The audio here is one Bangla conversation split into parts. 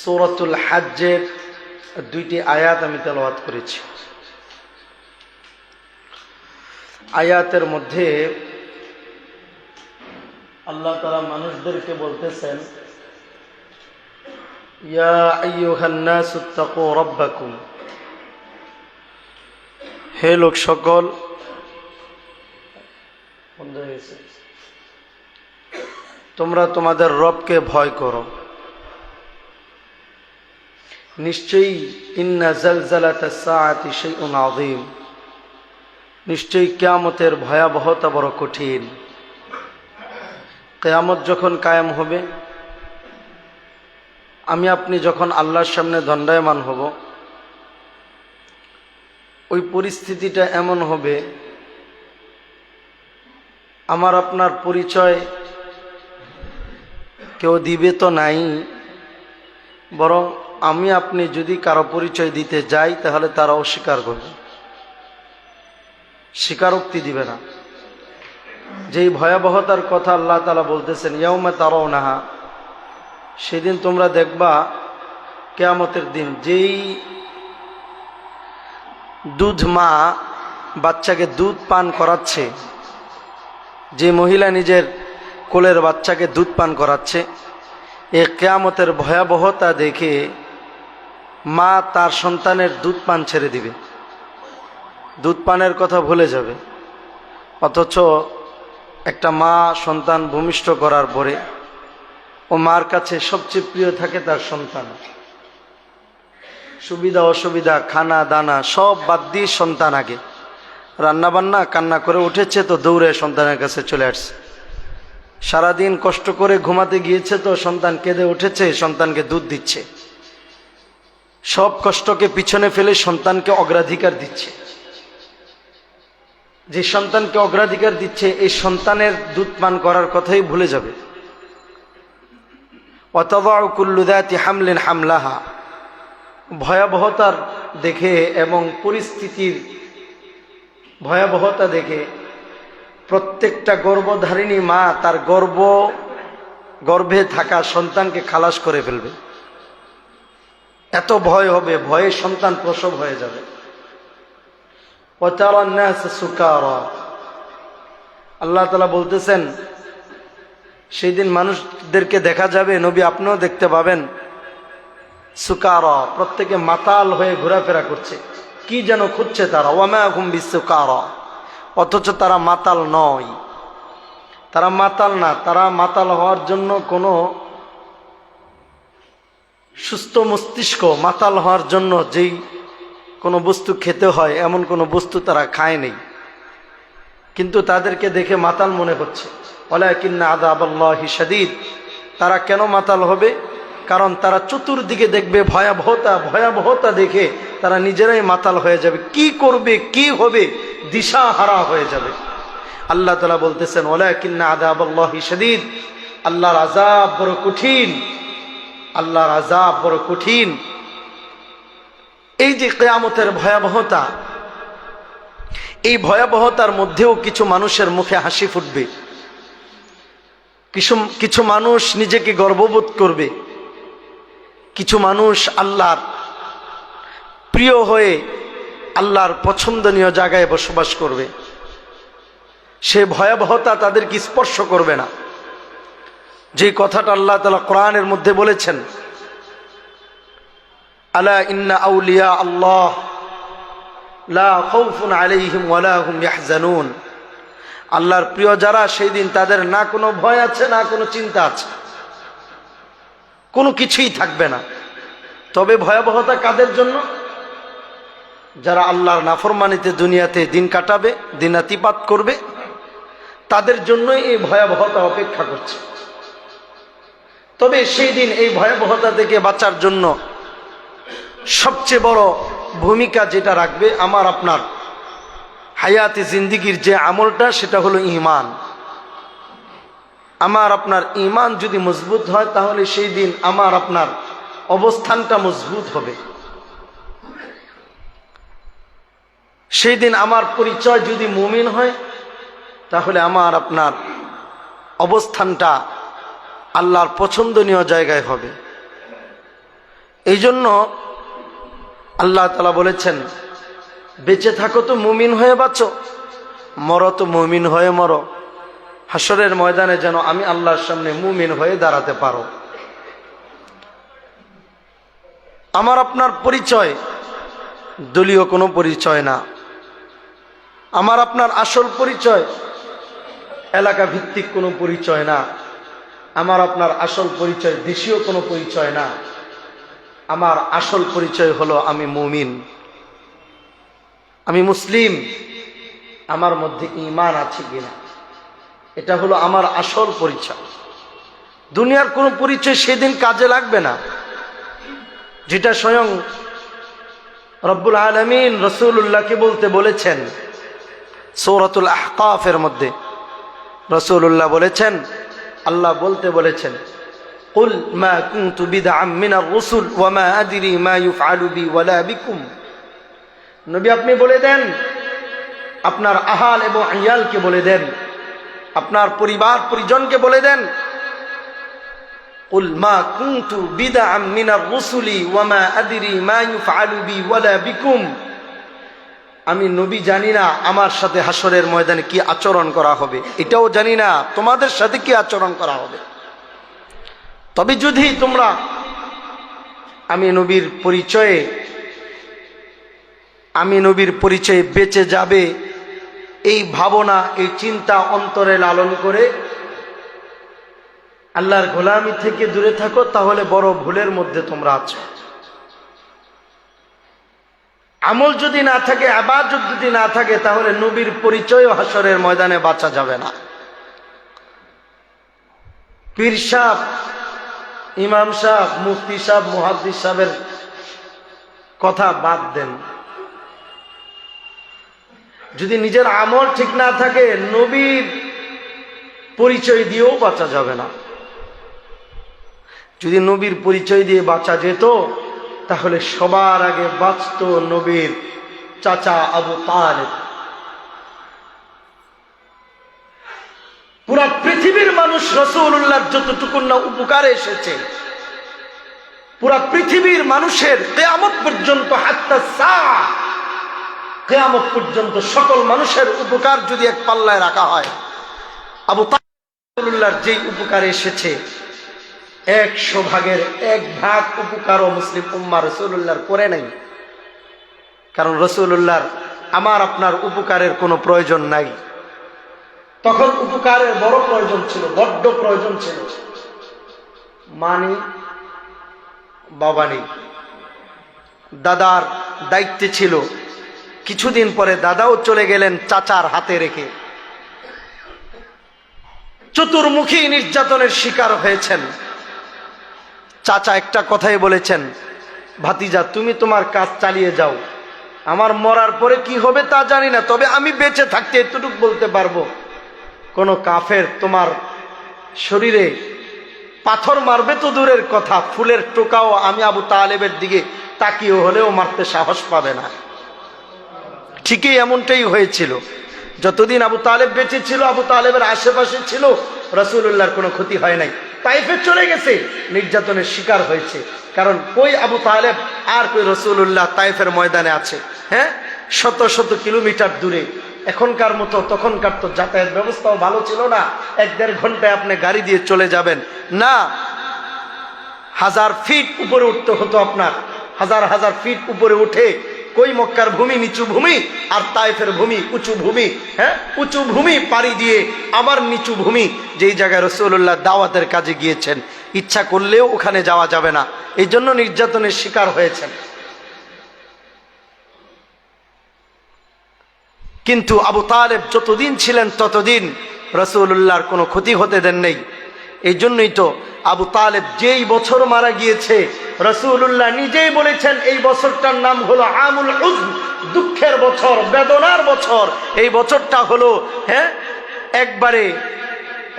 সৌরতুল হাজ্যের দুইটি আয়াত আমি তেলাওয়াত করেছি। আয়াতের মধ্যে আল্লাহ তালা মানুষদেরকে বলতেছেন হে লোক সকল তোমরা তোমাদের রবকে ভয় করো। নিশ্চয়ই ইন্না নিশ্চয়ই কেয়ামতের ভয়াবহতা বড় কঠিন। কেয়ামত যখন কায়েম হবে, আমি আপনি যখন আল্লাহর সামনে দণ্ডায়মান হব, ওই পরিস্থিতিটা এমন হবে, আমার আপনার পরিচয় কেউ দিবে তো নাই, বরং আমি আপনি যদি কারও পরিচয় দিতে যাই, তাহলে তারা অস্বীকার করবে। স্বীকারোক্তি দিবে না। যেই ভয়াবহতার কথা আল্লাহ তালা বলতেছেন ইয়মে তারাও নাহা সেদিন তোমরা দেখবা কেয়ামতের দিন, যেই দুধ মা বাচ্চাকে দুধ পান করাচ্ছে, যে মহিলা নিজের কোলের বাচ্চাকে দুধ পান করাচ্ছে, এ কেয়ামতের ভয়াবহতা দেখে মা তার সন্তানের দুধ পান ছেড়ে দিবে। দুধ পানের কথা ভুলে যাবে। অথচ একটা মা সন্তান ভূমিষ্ঠ করার পরে ও মার কাছে সবচেয়ে প্রিয় থাকে তার সন্তান। সুবিধা, অসুবিধা, খানা, দানা, সব বাদ দিয়ে সন্তান আগে। রান্না বান্না কান্না করে উঠেছে তো দৌড়ে সন্তানের কাছে চলে আসছে। সারাদিন কষ্ট করে ঘুমাতে গিয়েছে তো সন্তান কেঁদে উঠেছে, সন্তানকে দুধ দিচ্ছে। সব কষ্টকে পিছনে ফেলে সন্তানকে অগ্রাধিকার দিচ্ছে। যে সন্তানকে অগ্রাধিকার দিচ্ছে, এই সন্তানের দুধ পান করার কথাই ভুলে যাবে। অতবাউ কুল্লুদাতি হামলেন হামলাহা। ভয়াবহতার দেখে এবং পরিস্থিতির ভয়াবহতা দেখে প্রত্যেকটা গর্ভধারিণী মা তার গর্ব, গর্ভে থাকা সন্তানকে খালাস করে ফেলবে। এত ভয় হবে, ভয়ে সন্তান প্রসব হয়ে যাবে। আল্লাহ তালা বলতেছেন, সেই দিন মানুষদেরকে দেখা যাবে, নবী আপনিও দেখতে পাবেন। সুকার, প্রত্যেকে মাতাল হয়ে ঘোরাফেরা করছে। কি যেন খুঁজছে তারা ওয়ামা ঘুমবি সুকার অথচ তারা মাতাল নয়। তারা মাতাল না, তারা মাতাল হওয়ার জন্য কোনো সুস্থ মস্তিষ্ক মাতাল হওয়ার জন্য যেই কোনো বস্তু খেতে হয়, এমন কোনো বস্তু তারা খায় নেই। কিন্তু তাদেরকে দেখে মাতাল মনে হচ্ছে। কিন্না আদা আবাল্লাহি সাদিদ তারা কেন মাতাল হবে? কারণ তারা চতুর্দিকে দেখবে ভয়াবহতা ভয়াবহতা দেখে তারা নিজেরাই মাতাল হয়ে যাবে। কি করবে, কি হবে দিশা হারা হয়ে যাবে। আল্লাহ তালা বলতেছেন কিন্না আদা আবাল্লাহি সাদিদ আল্লাহর আজাব বড় কঠিন। আল্লাহর আজাব বড় কঠিন। এই যে কেয়ামতের ভয়াবহতা, এই ভয়াবহতার মধ্যেও কিছু মানুষের মুখে হাসি ফুটবে। কিছু কিছু মানুষ নিজেকে গর্ববোধ করবে। কিছু মানুষ আল্লাহর প্রিয় হয়ে আল্লাহর পছন্দনীয় জায়গায় বসবাস করবে। সে ভয়াবহতা তাদেরকে স্পর্শ করবে না। যে কথাটা আল্লাহ তালা কোরআনের মধ্যে বলেছেন, আলা ইন্না আউলিয়া আল্লাহ আল্লাহর প্রিয় যারা, সেই দিন তাদের না কোনো ভয় আছে, না কোনো চিন্তা আছে। কোনো কিছুই থাকবে না। তবে ভয়াবহতা কাদের জন্য? যারা আল্লাহর নাফরমানিতে দুনিয়াতে দিন কাটাবে, দিনাতিপাত করবে, তাদের জন্যই এই ভয়াবহতা অপেক্ষা করছে। তবে সেই দিন এই ভয়াবহতা থেকে বাঁচার জন্য সবচেয়ে বড় ভূমিকা যেটা রাখবে আমার, আপনার হায়াতে জিন্দিগির যে আমলটা, সেটা হলো ইমান আমার, আপনার ইমান যদি মজবুত হয়, তাহলে সেই দিন আমার, আপনার অবস্থানটা মজবুত হবে। সেই দিন আমার পরিচয় যদি মুমিন হয়, তাহলে আমার, আপনার অবস্থানটা আল্লাহর পছন্দনীয় জায়গায় হবে। এই জন্য আল্লাহ তালা বলেছেন, বেঁচে থাকো তো মুমিন হয়ে বাঁচো, মরো তো মুমিন হয়ে মরো। হাসরের ময়দানে যেন আমি আল্লাহর সামনে মুমিন হয়ে দাঁড়াতে পারো। আমার আপনার পরিচয়, দলীয় কোনো পরিচয় না। আমার আপনার আসল পরিচয় এলাকা ভিত্তিক কোনো পরিচয় না। আমার আপনার আসল পরিচয় দেশীয় কোনো পরিচয় না। আমার আসল পরিচয় হলো আমি মুমিন। আমি মুসলিম। আমার মধ্যে ইমান আছে কিনা? এটা হলো আমার আসল পরিচয়। দুনিয়ার কোনো পরিচয় সেদিন কাজে লাগবে না। যেটা স্বয়ং রব্বুল আলমিন রসুল্লাহকে বলতে বলেছেন সৌরতুল আহকাফের মধ্যে। রসুল্লাহ বলেছেন আল্লাহ বলতে বলেছেন قل ما كنت بدعا من الرسل وما أدري ما يفعل بي ولا بكم নবী আপনি বলে দেন আপনার আহাল এবং আয়ালকে বলে দেন আপনার পরিবার পরিজনকে বলে দেন قل ما كنت بدعا من الرسل وما أدري ما يفعل بي ولا بكم আমি নবী জানি না আমার সাথে হাসরের ময়দানে কি আচরণ করা হবে। এটাও জানি না, তোমাদের সাথে কি আচরণ করা হবে। তবে যদি তোমরা, আমি নবীর পরিচয়ে, আমি নবীর পরিচয়ে বেঁচে যাবে, এই ভাবনা, এই চিন্তা অন্তরে লালন করে, আল্লাহর গোলামি থেকে দূরে থাকো, তাহলে বড় ভুলের মধ্যে তোমরা আছো। আমল যদি না থাকে, আবাদত যদি না থাকে, তাহলে নবীর পরিচয় হাসরের ময়দানে বাঁচা যাবে না। পীর সাহ ইমাম সাহ মুফতি সাহ মুহাদ্দিস সাহেবের কথা বাদ দেন। যদি নিজের আমল ঠিক না থাকে, নবীর পরিচয় দিয়েও বাঁচা যাবে না। যদি নবীর পরিচয় দিয়ে বাঁচা যেত তাহলে সবার আগে বাঁচত নবীর চাচা আবু তালেব। পুরা পৃথিবীর মানুষ রসুল্লাহর যতটুকু না উপকারে এসেছে, পুরা পৃথিবীর মানুষের কেয়ামত পর্যন্ত হাত্তা সা কেয়ামত পর্যন্ত সকল মানুষের উপকার যদি এক পাল্লায় রাখা হয়, আবু তাল্লাহর যেই উপকারে এসেছে একশো ভাগের এক ভাগ উপকারও মুসলিম উম্মা রসুল্লাহর করে নাই। কারণ রসুল্লাহর আমার আপনার উপকারের কোনো প্রয়োজন নাই। তখন উপকারের বড় প্রয়োজন ছিল, বড্ড প্রয়োজন ছিল। মানি, বাবা নেই। দাদার দায়িত্বে ছিল। কিছুদিন পরে দাদাও চলে গেলেন চাচার হাতে রেখে। চতুর্মুখী নির্যাতনের শিকার হয়েছেন। চাচা একটা কথাই বলেছেন, ভাতিজা, তুমি তোমার কাজ চালিয়ে যাও। আমার মরার পরে কি হবে তা জানি না, তবে আমি বেঁচে থাকতে এতটুকু বলতে পারব। কোনো কাফের তোমার শরীরে পাথর মারবে তো দূরের কথা, ফুলের টোকাও আমি আবু তালেবের দিকে তাকিয়ে হলেও মারতে সাহস পাবে না। ঠিকই এমনটাই হয়েছিল। যতদিন আবু তালেব বেঁচে ছিল, আবু তালেবের আশেপাশে ছিল রসুল্লাহর কোনো ক্ষতি হয় নাই। তাইফে চলে গেছে, নির্যাতনের শিকার হয়েছে। কারণ কই আবু তালেব আর কই রসুল্লাহ তাইফের ময়দানে আছে। হ্যাঁ? শত শত কিলোমিটার দূরে। এখনকার মতো তখনকার তো যাতায়াত ব্যবস্থাও ভালো ছিল না। এক দেড় ঘন্টায় আপনি গাড়ি দিয়ে চলে যাবেন। না, হাজার ফিট উপরে উঠতে হতো আপনার। হাজার হাজার ফিট উপরে উঠে কই মক্কার ভূমি নিচু ভূমি আর তাইফের ভূমি উঁচু ভূমি হ্যাঁ? উঁচু ভূমি পাড়ি দিয়ে আবার নিচু ভূমি। যেই জায়গায় রসুল্লাহ দাওয়াতের কাজে গিয়েছেন, ইচ্ছা করলেও ওখানে যাওয়া যাবে না। এই জন্য নির্যাতনের শিকার হয়েছেন। কিন্তু আবু তালেব যতদিন ছিলেন ততদিন রসুল্লাহর কোনো ক্ষতি হতে দেন নেই এই জন্যই তো আবু তালেব যেই বছর মারা গিয়েছে রসুল্লাহ নিজেই বলেছেন, এই বছরটার নাম হলো আমুল উজ দুঃখের বছর, বেদনার বছর। এই বছরটা হলো হ্যাঁ একবারে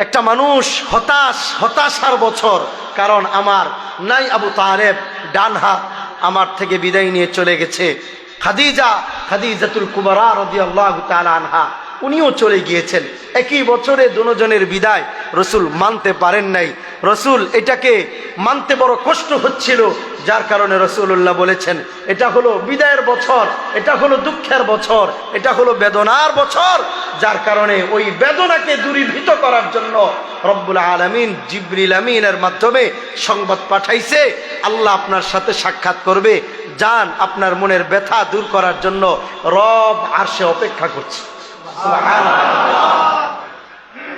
একটা মানুষ হতাশ, হতাশার বছর। কারণ আমার নাই আবু তালেব ডান হাত আমার থেকে বিদায় নিয়ে চলে গেছে। খাদিজা, খাদিজাতুল কুমারা রদি আল্লাহ আনহা। উনিও চলে গিয়েছেন। একই বছরে দুজনের বিদায় রসুল মানতে পারেন নাই। রসুল এটাকে মানতে বড় কষ্ট হচ্ছিল, যার কারণে রসুল্লাহ বলেছেন, এটা হলো বিদায়ের বছর, এটা হলো দুঃখের বছর, এটা হলো বেদনার বছর। যার কারণে ওই বেদনাকে দূরীভূত করার জন্য রব্বুল আলমিন জিবরিল আমিনের মাধ্যমে সংবাদ পাঠাইছে। আল্লাহ আপনার সাথে সাক্ষাৎ করবে। যান আপনার মনের ব্যথা দূর করার জন্য রব আর অপেক্ষা করছে।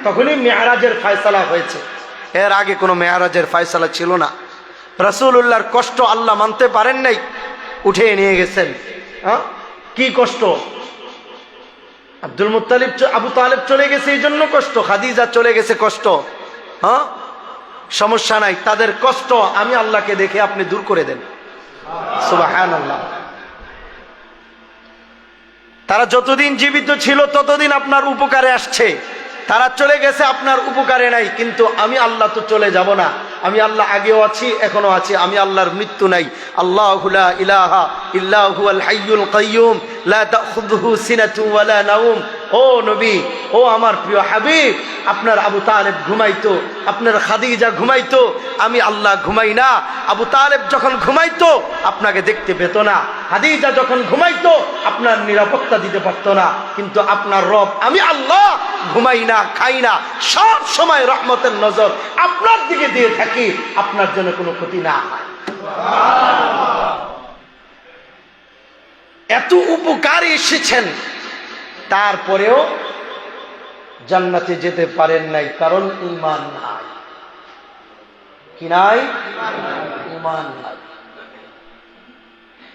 তখনই মেয়ারাজের ফায়সালা হয়েছে। এর আগে কোনো মেয়ারাজের ফায়সালা ছিল না। রসুল্লাহর কষ্ট আল্লাহ মানতে পারেন নাই উঠে নিয়ে গেছেন। হ্যাঁ? কি কষ্ট? আব্দুল মুতালিব আবু তালেব চলে গেছে, এই জন্য কষ্ট। খাদিজা চলে গেছে, কষ্ট। হ্যাঁ? সমস্যা নাই। তাদের কষ্ট আমি আল্লাহকে দেখে আপনি দূর করে দেন। সুবাহান আল্লাহ তারা যতদিন জীবিত ছিল, ততদিন আপনার উপকারে আসছে। তারা চলে গেছে, আপনার উপকারে নাই। কিন্তু আমি আল্লাহ তো চলে যাব না। আমি আল্লাহ আগেও আছি এখনও আছি। আমি আল্লাহর মৃত্যু নাই। আল্লাহ ইলাহা লা ও নবী, ও আমার প্রিয় হাবিব আপনার আবু তালেব ঘুমাইতো, আপনার খাদিজা ঘুমাইতো, আমি আল্লাহ ঘুমাই না। আবু তালেব যখন ঘুমাইতো, আপনাকে দেখতে পেত না। খাদিজা যখন ঘুমাইতো, আপনার নিরাপত্তা দিতে পারতো না। কিন্তু আপনার রব, আমি আল্লাহ ঘুমাই না, খাই না। সব সময় রহমতের নজর আপনার দিকে দিয়ে থাকি, আপনার জন্য কোনো ক্ষতি না এত উপকার এসেছেন। তারপরেও জান্নাতে যেতে পারেন নাই, কারণ ইমান নাই। কি নাই? ইমান নাই।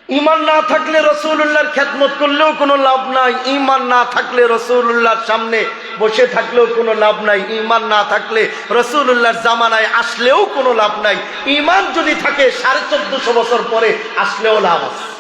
ইমান না থাকলে রসুল্লাহর খেদমত করলেও কোনো লাভ নাই। ইমান না থাকলে রসুল্লাহর সামনে বসে থাকলেও কোনো লাভ নাই। ইমান না থাকলে রসুল্লাহর জামানায় আসলেও কোনো লাভ নাই। ইমান যদি থাকে সাড়ে চোদ্দশো বছর পরে আসলেও লাভ আছে।